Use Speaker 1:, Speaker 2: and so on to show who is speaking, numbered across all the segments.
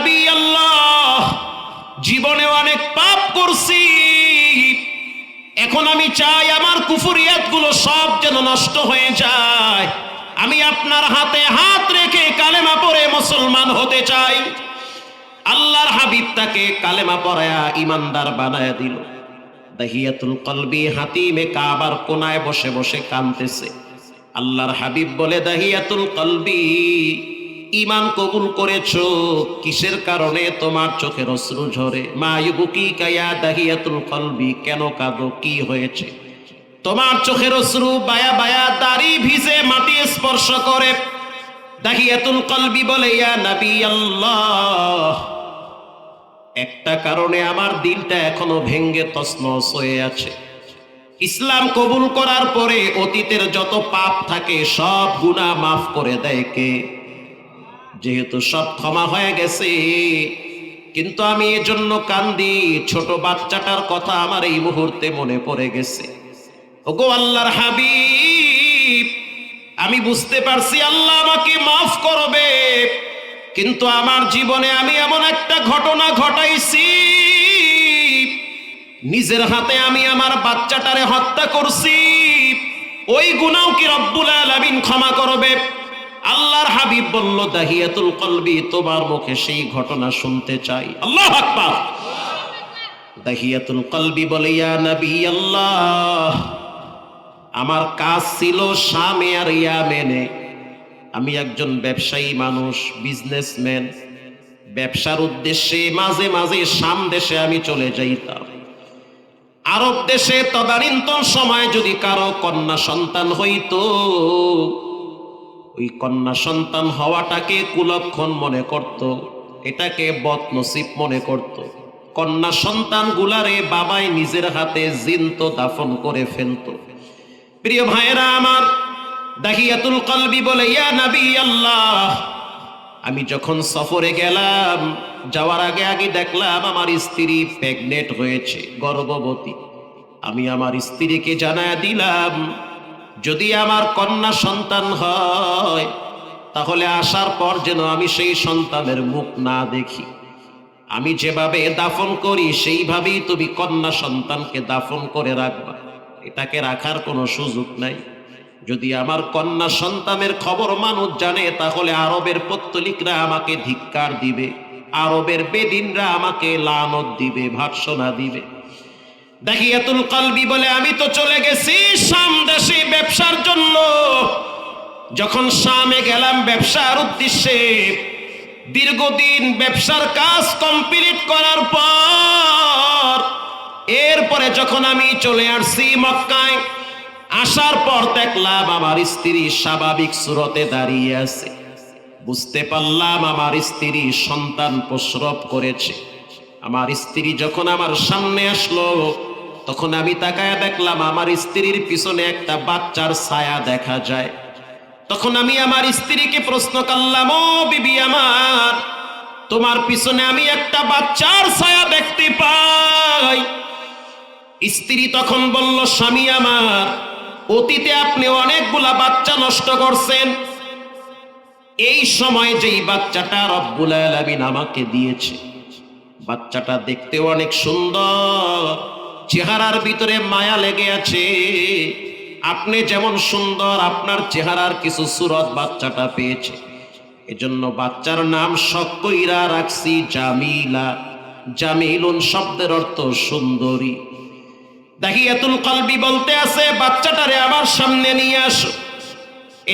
Speaker 1: নবী আল্লাহ, জীবনে অনেক পাপ করছি। এখন আমি চাই আমার কুফুরিয়াত সব যেন নষ্ট হয়ে যায়। আমি আপনার হাতে হাত রেখে কালেমা পড়ে মুসলমান হতে চাই। আল্লাহর হাবিব তাকে কালেমা পড়ায়া ইমানদার বানায়া দিল। দাহিয়াতুল কলবি হাতিমে কাবার কোনায় বসে বসে কানতেছে। আল্লাহর হাবিব বলে, দাহিয়াতুল কলবি ইমান কবুল করেছ? কিসের কারণে তোমার চোখের অশ্রু ঝরে? মা ইউবুকি কায়া দাহিয়াতুল কলবি, কেন কাঁদো? কি হয়েছে? তোমার চোখের অশ্রু বায়া বায়া দাড়ি ভিজে মাটি স্পর্শ করে। দাহিয়াতুল কলবি বলে, ইয়া নবী আল্লাহ! একটা কারণে আমার দিলটা এখনও ভেঙ্গে তছনছ হয়ে আছে। ইসলাম কবুল করার পরে অতীতের যত পাপ থাকে, সব গুনাহ মাফ করে দেয় কে? যেহেতু সব ক্ষমা হয়ে গেছে, কিন্তু আমি এজন্য কান্দি, ছোট বাচ্চাটার কথা আমার এই মুহূর্তে মনে পড়ে গেছে। ওগো আল্লাহর হাবিব, আমি বুঝতে পারছি আল্লাহ আমাকে মাফ করবে, কিন্তু আমার জীবনে আমি এমন একটা ঘটনা ঘটাইছি, নিজের হাতে আমি আমার বাচ্চাটারে হত্যা করছি, ওই গুনাও কি রব্বুল আলামিন ক্ষমা করবে? আল্লাহর হাবিব বলল, দাহিয়াতুল কলবি, তোমার মুখে সেই ঘটনা শুনতে চাই। আল্লাহ আকবার। দাহিয়াতুল কলবি বলে, ইয়া নবী আল্লাহ, আমার কাজ ছিল শামে আর ইয়ামেনে। আমি একজন ব্যবসায়ী মানুষ, বিজনেসম্যান। ব্যবসার উদ্দেশ্যে মাঝে মাঝে শাম দেশে আমি চলে যাইতাম। আরব দেশে তদানীন্তন সময় যদি কারও কন্যা সন্তান হইতো ওই কন্যা সন্তান হওয়াটাকে কুলক্ষণ মনে করত, এটাকে বদনসিব মনে করত। কন্যা সন্তান গুলারে বাবাই নিজের হাতে জিন্ত দাফন করে ফেলতো। প্রিয় ভাইয়েরা আমার, দাহিয়াতুল কলবি বলে, ইয়া নবী আল্লাহ, আমি যখন সফরে গেলাম, যাওয়ার আগে আগে দেখলাম আমার স্ত্রী প্রেগনেন্ট হয়েছে, গর্ভবতী। আমি আমার স্ত্রীকে জানায় দিলাম যদি আমার কন্যা সন্তান হয়, তাহলে আসার পর যেন আমি সেই সন্তানের মুখ না দেখি। আমি যেভাবে দাফন করি, সেইভাবেই তুমি কন্যা সন্তানকে দাফন করে রাখবা। এটাকে রাখার কোনো সুযোগ নাই। যদি আমার কন্যা সন্তানের খবর মানুষ জানে, তাহলে আরবের পত্তলিকরা আমাকে ধিক্কার দিবে। আরবের বেদিনরা আমাকে লানত দিবে ভার্সনা দিবে। দাহিয়াতুল কলবি বলে, আমি তো চলে গেছি শাম দেশে ব্যবসার জন্য। যখন শামে গেলাম ব্যবসার উদ্দেশ্যে, দীর্ঘদিন ব্যবসার কাজ কমপ্লিট করার পর, এরপরে যখন আমি চলে আসছি মক্কায়, আসার পর দেখলাম আমার স্ত্রী স্বাভাবিক সুরতে দাঁড়িয়ে আছে। বুঝতে পারলাম আমার স্ত্রী সন্তান প্রসরব করেছে। আমার স্ত্রী যখন আমার সামনে আসলো তখন আমি তাকায় দেখলাম আমার স্ত্রীর পিছনে একটা বাচ্চার ছায়া দেখা যায়। তখন আমি আমার স্ত্রীকে প্রশ্ন করলাম, ও বিবি আমার, তোমার পিছনে আমি একটা বাচ্চার ছায়া দেখতে পাই। স্ত্রী তখন বলল, স্বামী আমার, অতীতে আপনি অনেকগুলা বাচ্চা নষ্ট করছেন। এই সময় যেই বাচ্চাটা রব্বুল আলামিন আমাকে দিয়েছে, বাচ্চাটা দেখতে অনেক সুন্দর। চেহারার ভিতরে মায়া লেগে আছে। আপনি যেমন সুন্দর, আপনার চেহারার কিছু সুরত বাচ্চাটা পেয়েছে। এজন্য বাচ্চার নাম সকইরা রাখছি জামিলা। জামিলুন শব্দের অর্থ সুন্দরী। দাহিয়াতুল কলবি বলতে আছে, বাচ্চাটারে আমার সামনে নিয়ে আসো।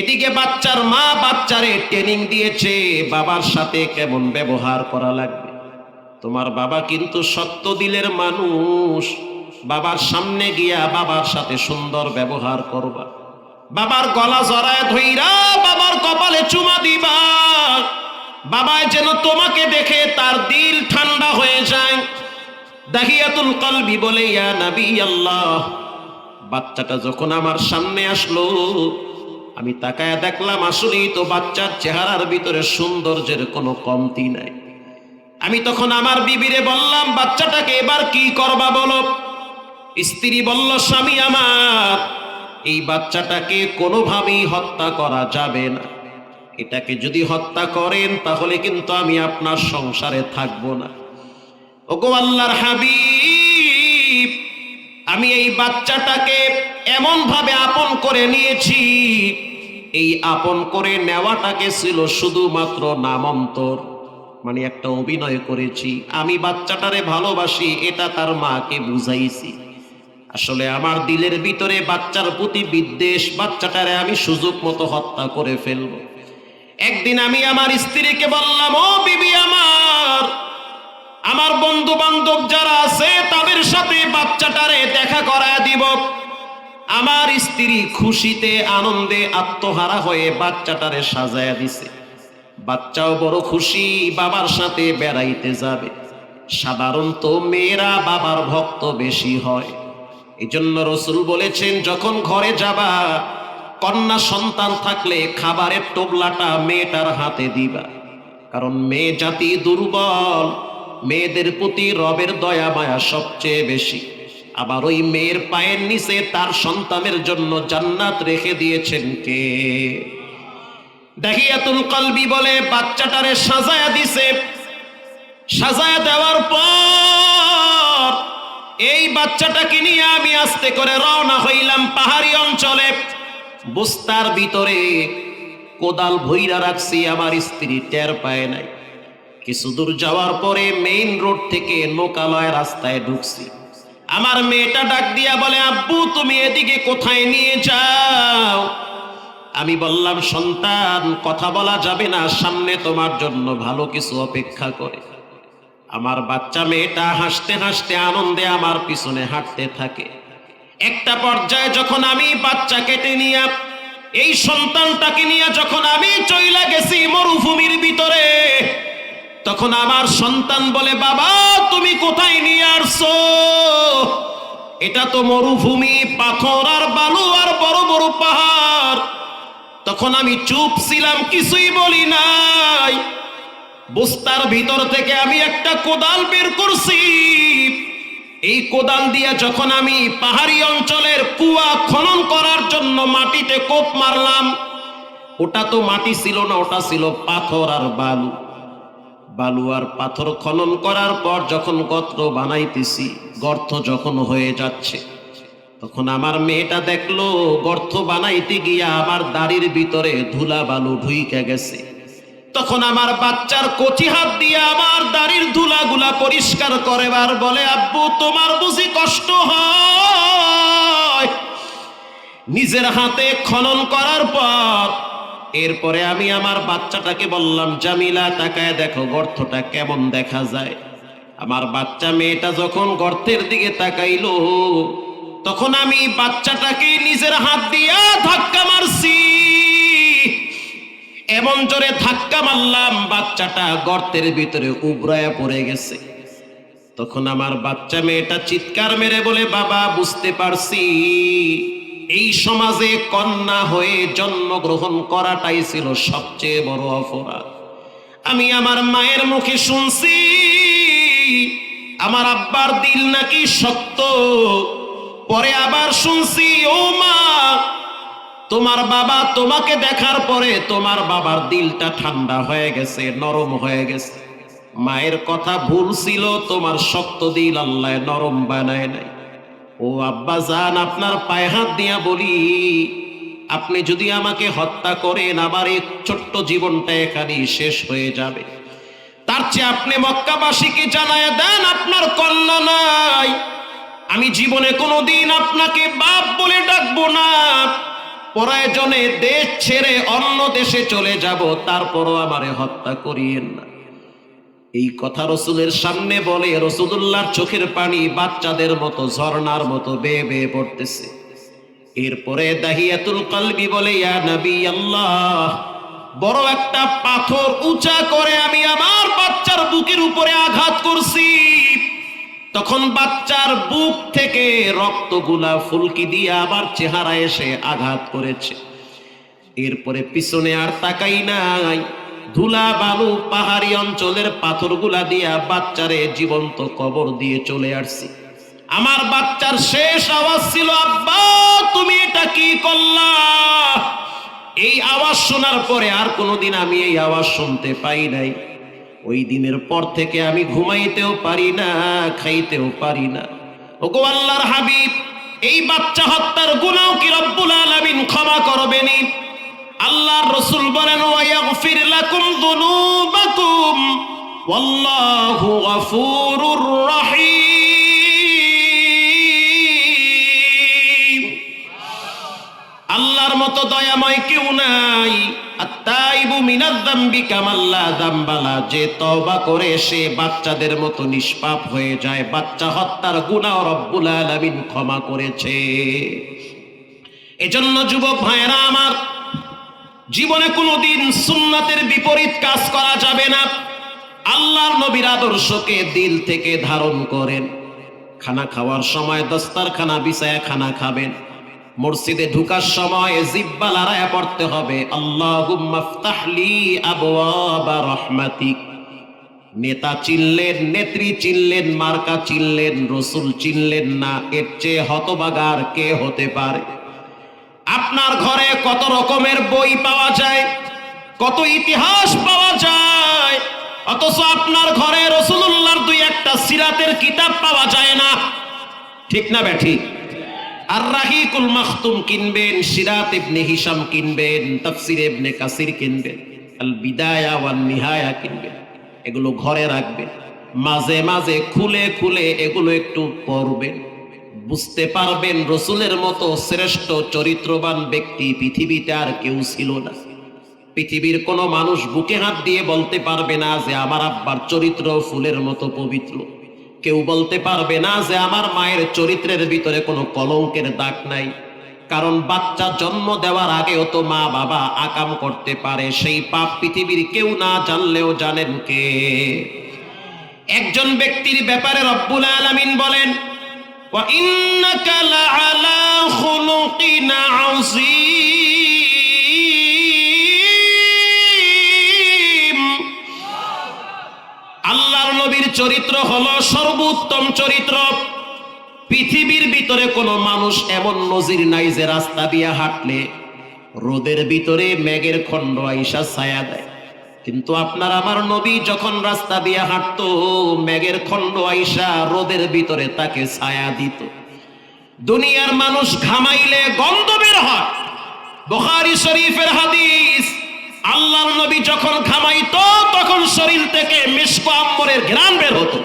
Speaker 1: এদিকে বাচ্চার মা বাচ্চারে ট্রেনিং দিয়েছে, বাবার সাথে কেমন ব্যবহার করা লাগবে? তোমার বাবা কিন্তু সত্য দিলের মানুষ। বাবার সামনে গিয়া বাবার সাথে সুন্দর ব্যবহার করবা। বাবার গলা জড়ায় ধইরা বাবার কপালে চুমা দিবা। বাবায় যেন তোমাকে দেখে তার দিল ঠান্ডা হয়ে যায়। দাহিয়াতুল কলবি বলে, ইয়া নবী আল্লাহ, বাচ্চাটা যখন আমার সামনে আসলো, আমি তাকায় দেখলাম, আসলেই তো বাচ্চার চেহারার ভিতরে সৌন্দর্যের কোনো কমতি নাই। আমি তখন আমার বিবিরে বললাম, বাচ্চাটাকে এবার কি করবা বলো? স্ত্রী বলল, স্বামী আমার, এই বাচ্চাটাকে কোনোভাবেই হত্যা করা যাবে না। এটাকে যদি হত্যা করেন, তাহলে কিন্তু আমি আপনার সংসারে থাকব না। ওগো আল্লাহর হাবিব, আমি এই বাচ্চাটাকে এমন ভাবে আপন করে নিয়েছি। এই আপন করে নেওয়াটাকে ছিল শুধুমাত্র নামান্তর মানে একটা অভিনয় করেছি। আমি বাচ্চাটারে ভালোবাসি, এটা তার মাকে বুঝাইছি। আসলে আমার দিলের ভিতরে বাচ্চার প্রতি বিদ্বেষ, বাচ্চাটারে আমি সুযোগ মতো হত্যা করে ফেলব। একদিন আমি আমার স্ত্রীকে বললাম, ও বিবি আমার আমার বন্ধু বান্ধব যারা আছে, তাদের সাথে বাচ্চাটারে দেখা করায় দিব। আমার স্ত্রী খুশিতে, আনন্দে, আত্মহারা হয়ে বাচ্চাটারে সাজায়া দিছে। বাচ্চাও বড় খুশি, বাবার সাথে বেড়াইতে যাবে। সাধারণত মেয়েরা বাবার ভক্ত বেশি হয়। এই জন্য রসুল বলেছেন, যখন ঘরে যাবা, কন্যা সন্তান থাকলে খাবারের টোবলাটা মেয়েটার হাতে দিবা। কারণ মেয়ে জাতি দুর্বল, মেয়েদের প্রতি রবের দয়া মায়া সবচেয়ে বেশি। আবার ওই মেয়ের পায়ের নিচে তার সন্তানের জন্য জান্নাত রেখে দিয়েছেন কে? দাহিয়াতুল কলবি বলে, বাচ্চাটারে সাজায়া দিছে। সাজায়া দেওয়ার পর এই বাচ্চাটাকে নিয়ে আমি আস্তে করে রওনা হইলাম পাহাড়ি অঞ্চলে। বুস্তার ভিতরে কোদাল ভইরা রাখছি, আমার স্ত্রী টের পায় নাই। কিছু দূর যাওয়ার পরে মেইন রোড থেকে নোকালয় রাস্তায় ঢুকছি। আমার মেয়েটা ডাক দিয়া বলে, আব্বু, তুমি এদিকে কোথায় নিয়ে যাও? আমি বললাম, সন্তান, কথা বলা যাবে না, সামনে তোমার জন্য ভালো কিছু অপেক্ষা করে। আমার বাচ্চা মেয়েটা হাসতে হাসতে আনন্দে আমার পিছনে হাঁটতে থাকে। একটা পর্যায়ে যখন আমি বাচ্চা কেটে নিয়ে, এই সন্তানটাকে নিয়ে যখন আমি চইলা গেছি মরুভূমির ভিতরে, তখন আমার সন্তান বলে, বাবা, তুমি কোথায় নিয়ে আসছো? এটা তো মরুভূমি, পাথর আর বালু আর বড় বড় পাহাড়। তখন আমি চুপ ছিলাম, কিছুই বলি নাই। বস্তার ভিতর থেকে আমি একটা কোদাল বের করছি। এই কোদাল দিয়ে যখন আমি পাহাড়ি অঞ্চলের কুয়া খনন করার জন্য মাটিতে কোপ মারলাম, ওটা তো মাটি ছিল না, ওটা ছিল পাথর আর বালু। বালু আর পাথর খনন করার পর যখন গর্ত বানাইতেছি, গর্ত যখন হয়ে যাচ্ছে, তখন আমার মেয়েটা দেখল, গর্ত বানাইতে গিয়া আমার দাড়ির ভিতরে ধুলা বালু ঢুইকে গেছে। তখন আমার বাচ্চার কচি হাত দিয়ে আমার দাড়ির ধুলাগুলা পরিষ্কার করেবার বলে, আব্বু, তোমার বুঝি কষ্ট হয়? নিজের হাতে খনন করার পর এরপরে আমি আমার বাচ্চাটাকে বললাম, জামিলা, তাকায় দেখো, গর্তটা কেমন দেখা যায়? আমার বাচ্চা মেয়েটা যখন গর্তের দিকে তাকাইলো, তখন আমি বাচ্চাটাকে নিজের হাত দিয়া ধাক্কা মারছি। এমন জোরে ধাক্কা মারলাম, বাচ্চাটা গর্তের ভিতরে উবরায়া পড়ে গেছে। তখন আমার বাচ্চা মেয়েটা চিৎকার মেরে বলে, বাবা, বুঝতে পারছি। এই সমাজে কন্যা হয়ে জন্মগ্রহণ করাটাই ছিল সবচেয়ে বড় অপরাধ। আমি আমার মায়ের মুখে শুনছি, আমার আব্বার দিল নাকি শক্ত পরে আবার শুনছি, ও মা তোমার বাবা তোমাকে দেখার পরে তোমার বাবার দিলটা ঠান্ডা হয়ে গেছে, নরম হয়ে গেছে। মায়ের কথা ভুল ছিল, তোমার শক্ত দিল আল্লাহ নরম বানায় নাই। ও আব্বা জান, আপনার পায়ে হাত দিয়া বলি, আপনি যদি আমাকে হত্যা করেন, আমার এই ছোট্ট জীবনটা এখানেই শেষ হয়ে যাবে। তার চেয়ে আপনি মক্কাবাসীকে জানায় দেন, আপনার কন্যা নাই। আমি জীবনে কোনোদিন আপনাকে বাপ বলে ডাকবো না। প্রয়োজনে দেশ ছেড়ে অন্য দেশে চলে যাব, তারপরও আমারে হত্যা করিয়েন না। এই কথা রসুলের সামনে বলে রসুদুল্লাহর চোখের পানি বাচ্চাদের মতো, ঝর্ণার মতো বেয়ে বেয়ে পড়তেছে। এরপরে দাহিয়াতুল কালবি বলে, ইয়া নবী আল্লাহ বড় একটা পাথর উঁচা করে আমি আমার বাচ্চার বুকের উপরে আঘাত করছি। তখন বাচ্চার বুক থেকে রক্তগুলা ফুলকি দিয়ে আবার চেহারা এসে আঘাত করেছে। এরপরে পিছনে আর তাকাই নাই। ধুলা বালু পাহাড়ি অঞ্চলের পাথরগুলা দিয়া বাচ্চারে জীবন্ত কবর দিয়ে চলে আসছি। আমার বাচ্চার শেষ আওয়াজ ছিল, আব্বা, তুমি এটা কি করলা? এই আওয়াজ শোনার পরে আর কোনোদিন আমি এই আওয়াজ শুনতে পাই নাই। ওই দিনের পর থেকে আমি ঘুমাইতেও পারি না, খাইতেও পারি না। ওগো আল্লাহর হাবিব, এই বাচ্চা হত্যার গুনাও কি রব্বুল আলামিন ক্ষমা করবেনি? আল্লাহর রসুল বলেন, ওয়াগফির লাকুম যুনুবাকুম, ওয়াল্লাহু গফুরুর রহিম। আল্লাহর মতো দয়াময় কেউ নাই। যে তওবা করে সে বাচ্চাদের মতো নিষ্পাপ হয়ে যায়। বাচ্চা হত্যার গুনাহ রব্বুল আলামিন ক্ষমা করেছে। এজন্য যুবক ভাইয়েরা আমার, জীবনে কোনোদিন সুন্নাতের বিপরীত কাজ করা যাবে না। আল্লাহর নবীর আদর্শকে দিল থেকে ধারণ করেন। খানা খাওয়ার সময় দস্তারখানা বিছায়া খানা খাবেন। মসজিদে ঢুকার সময় জিব্বা লড়াইয়া পড়তে হবে। আল্লাহুম্মাফতাহলি আবওয়াবা রহমাতিক। নেতা চিনলেন, নেত্রী চিনলেন, মার্কা চিনলেন, রসুল চিনলেন না। এর চেয়ে হতবাগার কে হতে পারে? আপনার ঘরে কত রকমের বই পাওয়া যায়? কত ইতিহাস পাওয়া যায়? অথচ আপনার ঘরে রসুল্লাহর দুই একটা সিরাতের কিতাব পাওয়া যায় না। ঠিক না ব্যাঠিক আর রাহিকুল মাখতুম কিনবেন, সিরাত ইবনে হিসাম কিনবেন, তাফসির ইবনে কাসির কিনবেন, আল বিদায়া ওয়ান নিহায়া কিনবেন, এগুলো ঘরে রাখবেন, মাঝে মাঝে খুলে খুলে এগুলো একটু পড়বেন, বুঝতে পারবেন রসুলের মতো শ্রেষ্ঠ চরিত্রবান ব্যক্তি পৃথিবীতে আর কেউ ছিল না। পৃথিবীর কোনো মানুষ বুকে হাত দিয়ে বলতে পারবে না যে আমার আব্বার চরিত্র ফুলের মতো পবিত্র। কেউ বলতে পারবে না যে আমার মায়ের চরিত্রের ভিতরে কোনো কলঙ্কের দাগ নাই কারণ বাচ্চা জন্ম দেওয়ার আগেও তো মা বাবা আকাম করতে পারে সেই পাপ পৃথিবীর কেউ না জানলেও জানেন কে একজন ব্যক্তির ব্যাপারে রব্বুল আলামিন বলেন وَإِنَّكَ لَعَلَى خُلُقٍ عَظِيمٍ চরিত্র হলো সর্বোত্তম চরিত্র। পৃথিবীর ভিতরে কোনো মানুষ এমন নজির নাই যে রাস্তা দিয়ে হাঁটলে রোদের ভিতরে মেঘের খণ্ড আইসা ছায়া দেয়। কিন্তু আপনার আমার নবী যখন রাস্তা দিয়ে হাঁটতো, মেঘের খণ্ড আইসা রোদের ভিতরে তাকে ছায়া দিত। দুনিয়ার মানুষ ঘামাইলে গন্ধ বের হয়। বুখারী শরীফের হাদিস আল্লাহর নবী যখন ঘামাইতো তখন শরীর থেকে মিসকো আম্বরের ঘ্রাণ বের হতো।